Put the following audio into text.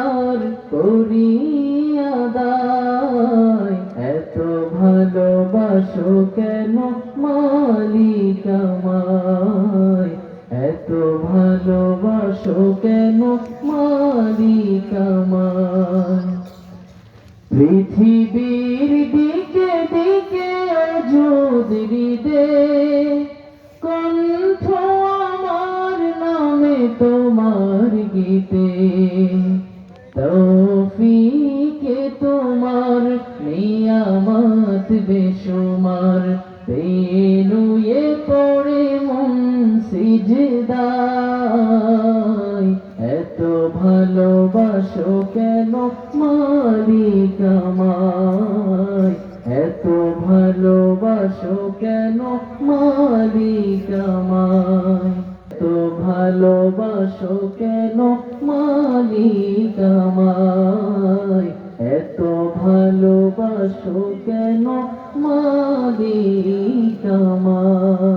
তার করিয়া দায় এত ভালোবাসো কেন মালিক আমায়? এত ভালোবাসো কেন মালিক আমায়? পৃথিবীর দিকে দিকে যদি দে কণ্ঠ আমার নামে তোমার গীতে বেশুমার পেনুয়ে পড়ে মন সিজদাই এত ভালোবাসো কেন মালিক আমায় এত ভালোবাসো কেন মালিক আমায় এত ভালোবাসো কেন মালিক আমায় কেন মালিক আমার?